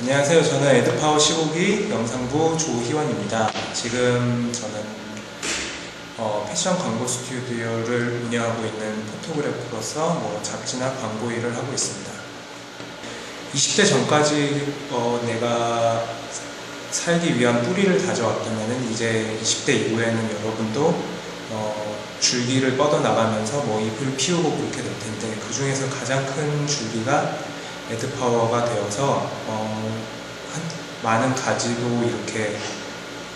안녕하세요. 저는 에드파워 15기 영상부 조희원입니다. 지금 저는 어, 패션 광고 스튜디오를 운영하고 있는 포토그래퍼로서 뭐 잡지나 광고 일을 하고 있습니다. 20대 전까지 어, 내가 살기 위한 뿌리를 다져왔다면 이제 20대 이후에는 여러분도 어, 줄기를 뻗어나가면서 뭐 잎을 피우고 그렇게 될 텐데 그 중에서 가장 큰 줄기가 에드파워가 되어서 어, 한- 많은 가지도 이렇게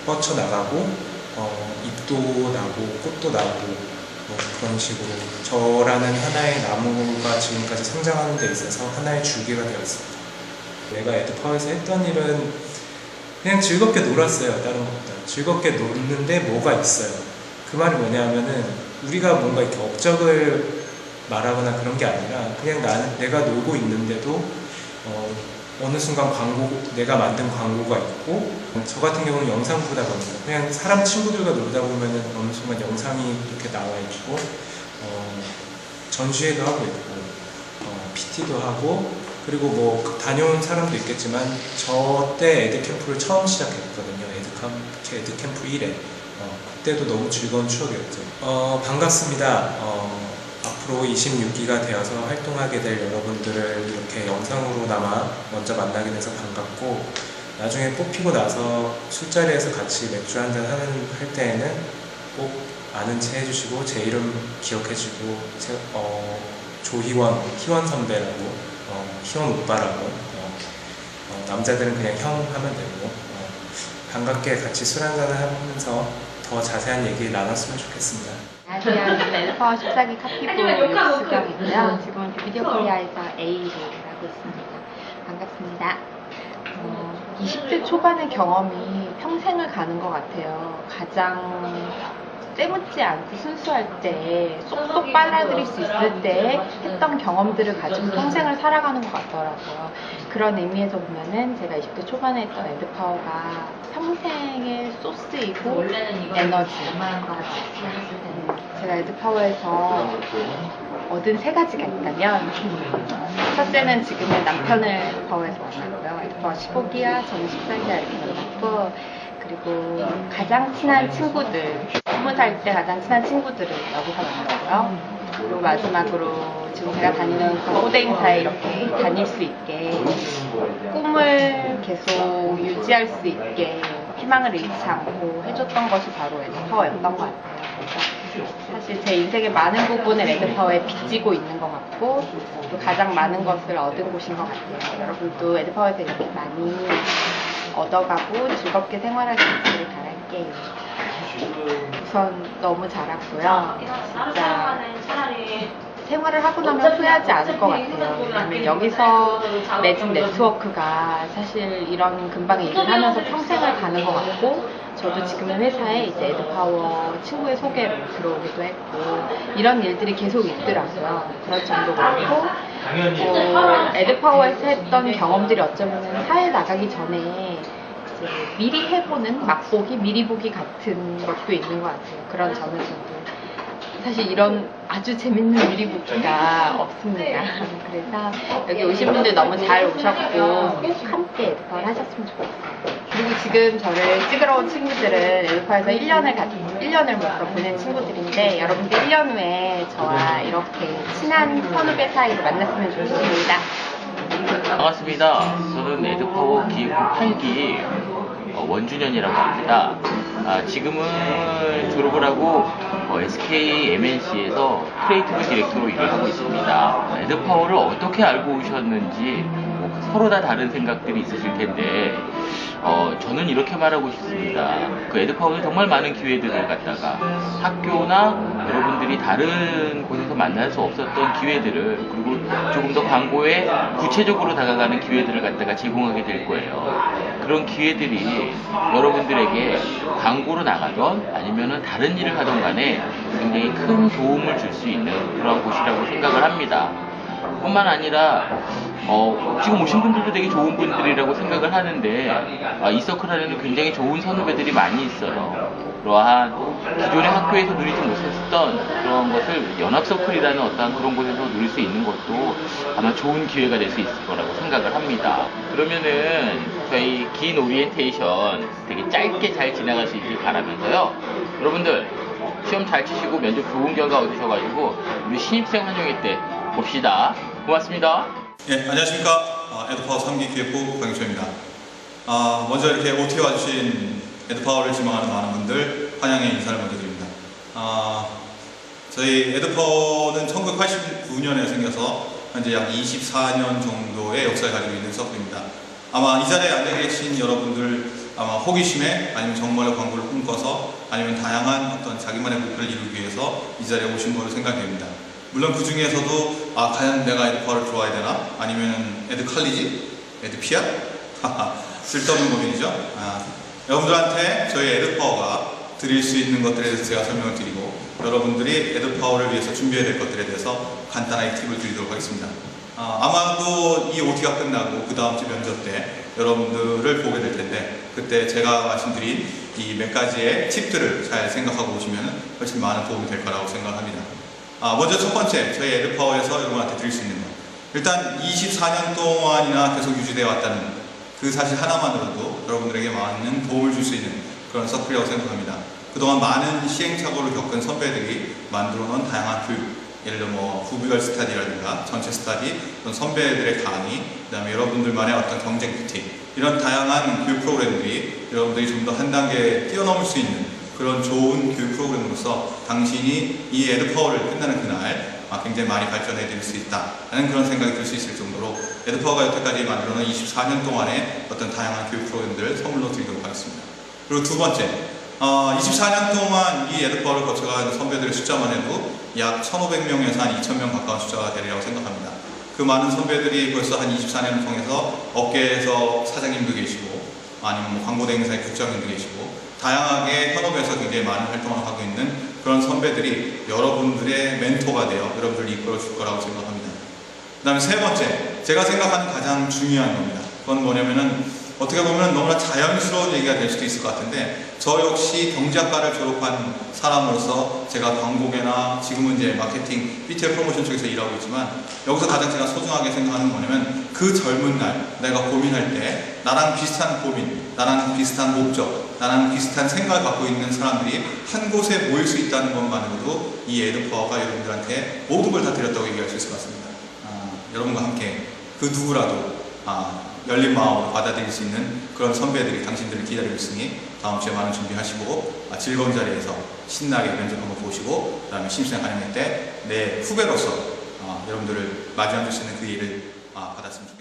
뻗쳐나가고 어, 잎도 나고 꽃도 나고 뭐 그런 식으로 저라는 하나의 나무가 지금까지 성장하는 데 있어서 하나의 줄기가 되었습니다. 내가 에드파워에서 했던 일은 그냥 즐겁게 놀았어요. 다른 것보다 즐겁게 놀는데 뭐가 있어요. 그 말이 뭐냐면은 우리가 뭔가 이렇게 업적을 말하거나 그런 게 아니라 그냥 나는 내가 놀고 있는데도 어, 어느 순간 광고 내가 만든 광고가 있고 저 같은 경우는 영상 보다 보니까 그냥 사람 친구들과 놀다 보면은 어느 순간 영상이 이렇게 나와 있고 어, 전시회도 하고 있고 어, PT도 하고 그리고 뭐 다녀온 사람도 있겠지만 저 때 에드캠프를 처음 시작했거든요. 에드캠, 에드캠프 1회. 어, 그때도 너무 즐거운 추억이었죠. 어, 반갑습니다. 어, 앞으로 26기가 되어서 활동하게 될 여러분들을 이렇게 영상으로나마 먼저 만나게 돼서 반갑고 나중에 뽑히고 나서 술자리에서 같이 맥주 한잔 하는 할 때에는 꼭 아는 체 해주시고 제 이름 기억해주고 제, 어, 조희원, 희원 선배라고 어, 희원 오빠라고 어, 어, 남자들은 그냥 형 하면 되고 어, 반갑게 같이 술 한잔을 하면서 더 자세한 얘기 나눴으면 좋겠습니다. 저는 엘파 14기 카피부 유수경이고요. 지금은 뷰티오 코리아에서 A를 하고 있습니다. 반갑습니다. 어, 20대 초반의 경험이 평생을 가는 것 같아요. 가장 때묻지 않고 순수할 때, 쏙쏙 빨아들일 수 있을 때 했던 경험들을 가지고 평생을 살아가는 것 같더라고요. 그런 의미에서 보면은 제가 20대 초반에 했던 에드파워가 평생의 소스이고 것 같아요. 제가 에드파워에서 얻은 세 가지가 있다면 첫째는 지금의 남편을 파워에서 만났고요. 에드파워 15기와 저는 14기와 이렇게 만났고 그리고 가장 친한 친구들 20살 때 가장 친한 친구들을 여기서 만났고요. 그리고 마지막으로 지금 제가 다니는 광고대 행사에 이렇게 다닐 수 있게 꿈을 계속 유지할 수 있게 희망을 잃지 않고 해줬던 것이 바로 에드파워였던 것 같아요. 사실 제 인생의 많은 부분을 에드파워에 빚지고 있는 것 같고 또 가장 많은 것을 얻은 곳인 것 같아요. 여러분도 에드파워에서 이렇게 많이 얻어가고 즐겁게 생활할 수 있기를 바랄게요. 우선 너무 잘했고요. 진짜 생활을 하고 나면 후회하지 않을 것 같아요. 왜냐면 여기서 맺은 네트워크가 사실 이런 금방 일을 하면서 평생을 가는 것 같고 저도 지금 회사에 이제 에드파워 친구의 소개로 들어오기도 했고 이런 일들이 계속 있더라고요. 그럴 정도로 그렇고 어, 에드파워에서 했던 경험들이 어쩌면 사회 나가기 전에 이제 미리 해보는 맛보기, 미리 보기 같은 것도 있는 것 같아요. 그런 점에서도. 사실 이런 아주 재밌는 미리 보기가 없습니다. 그래서 여기 오신 분들 너무 잘 오셨고 꼭 함께 에드파를 하셨으면 좋겠어요. 그리고 지금 저를 찍으러 온 친구들은 에드파에서 1년을 같 1년을 벌써 보낸 친구들인데 여러분들 1년 후에 저와 이렇게 친한 선후배 사이로 만났으면 좋겠습니다. 반갑습니다. 저는 에드파워 기획부 8기 어, 원준현이라고 합니다. 아, 지금은 졸업을 하고 어, SK MNC에서 크리에이티브 디렉터로 일을 하고 있습니다. 에드파워를 어떻게 알고 오셨는지 뭐 서로 다 다른 생각들이 있으실 텐데 어, 저는 이렇게 말하고 싶습니다. 그 에드파워는 정말 많은 기회들을 갖다가 학교나 여러분들이 다른 곳에서 만날 수 없었던 기회들을 그리고 조금 더 광고에 구체적으로 다가가는 기회들을 갖다가 제공하게 될 거예요. 그런 기회들이 여러분들에게 광고로 나가던 아니면은 다른 일을 하던 간에 굉장히 큰 도움을 줄 수 있는 그런 곳이라고 생각을 합니다. 뿐만 아니라 어, 지금 오신 분들도 되게 좋은 분들이라고 생각을 하는데 아, 이 서클 안에는 굉장히 좋은 선후배들이 많이 있어요. 그러한 기존의 학교에서 누리지 못했던 그런 것을 연합 서클이라는 어떤 그런 곳에서 누릴 수 있는 것도 아마 좋은 기회가 될 수 있을 거라고 생각을 합니다. 그러면은 저희 긴 오리엔테이션 되게 짧게 잘 있길 바라면서요. 여러분들 시험 잘 치시고 면접 좋은 결과 얻으셔가지고 우리 신입생 환영회 때 봅시다. 고맙습니다. 예, 안녕하십니까. 아, 에드파워 3기 기획부 강유초입니다. 아, 먼저 이렇게 OT 와주신 에드파워를 지망하는 많은 분들 환영의 인사를 먼저 드립니다. 아, 저희 에드파워는 1989년에 생겨서 현재 약 24년 정도의 역사를 가지고 있는 서클입니다. 아마 이 자리에 앉아 계신 여러분들 아마 호기심에 아니면 정말로 광고를 꿈꿔서 아니면 다양한 어떤 자기만의 목표를 이루기 위해서 이 자리에 오신 걸로 생각됩니다. 물론 그 중에서도 아 과연 내가 에드파워를 들어와야 되나? 아니면 에드칼리지? 에드피아? 쓸데없는 고민이죠. 아, 여러분들한테 저희 에드파워가 드릴 수 있는 것들에 대해서 제가 설명을 드리고 여러분들이 에드파워를 위해서 준비해야 될 것들에 대해서 간단하게 팁을 드리도록 하겠습니다. 아, 아마도 이 OT가 끝나고 그 다음 주 면접 때 여러분들을 보게 될 텐데 그때 제가 말씀드린 이 몇 가지의 팁들을 잘 생각하고 오시면 훨씬 많은 도움이 될 거라고 생각합니다. 아, 먼저 첫 번째, 저희 에드파워에서 여러분한테 드릴 수 있는 것. 일단 24년 동안이나 계속 유지되어 왔다는 그 사실 하나만으로도 여러분들에게 많은 도움을 줄 수 있는 그런 서클이라고 생각합니다. 그동안 많은 시행착오를 겪은 선배들이 만들어 놓은 다양한 교육, 예를 들어 뭐 부비걸 스타디라든가 전체 스타디, 어떤 선배들의 강의, 그 다음에 여러분들만의 어떤 경쟁 큐티, 이런 다양한 교육 프로그램들이 여러분들이 좀 더 한 단계 뛰어넘을 수 있는 그런 좋은 교육 프로그램으로서 당신이 이 에드파워를 끝나는 그날 아, 굉장히 많이 발전해 드릴 수 있다라는 그런 생각이 들 수 있을 정도로 에드파워가 여태까지 만들어 놓은 24년 동안의 어떤 다양한 교육 프로그램들을 선물로 드리도록 하겠습니다. 그리고 두 번째, 어, 24년 동안 이 에드파워를 거쳐간 선배들의 숫자만 해도 약 1,500명에서 한 2,000명 가까운 숫자가 되리라고 생각합니다. 그 많은 선배들이 벌써 한 24년을 통해서 업계에서 사장님도 계시고 아니면 뭐 광고 대행사의 국장님도 계시고 다양하게 현업에서 굉장히 많은 활동을 하고 있는 그런 선배들이 여러분들의 멘토가 되어 여러분들을 이끌어 줄 거라고 생각합니다. 그 다음에 세 번째, 제가 생각하는 가장 중요한 겁니다. 그건 뭐냐면은 어떻게 보면 너무나 자연스러운 얘기가 될 수도 있을 것 같은데 저 역시 경제학과를 졸업한 사람으로서 제가 광고계나 지금은 이제 마케팅, BTL 프로모션 쪽에서 일하고 있지만 여기서 가장 제가 소중하게 생각하는 건 뭐냐면 그 젊은 날 내가 고민할 때 나랑 비슷한 고민, 나랑 비슷한 목적, 나랑 비슷한 생각을 갖고 있는 사람들이 한 곳에 모일 수 있다는 것만으로도 이 에드파워가 여러분들한테 모든 걸 다 드렸다고 얘기할 수 있을 것 같습니다. 아, 여러분과 함께 그 누구라도 아, 열린 마음으로 받아들일 수 있는 그런 선배들이 당신들을 기다리고 있으니 다음 주에 많은 준비하시고 아, 즐거운 자리에서 신나게 면접 한번 보시고 그 다음에 신입생 환영회 때 내 후배로서 아, 여러분들을 줄수 있는 그 일을 아, 받았습니다.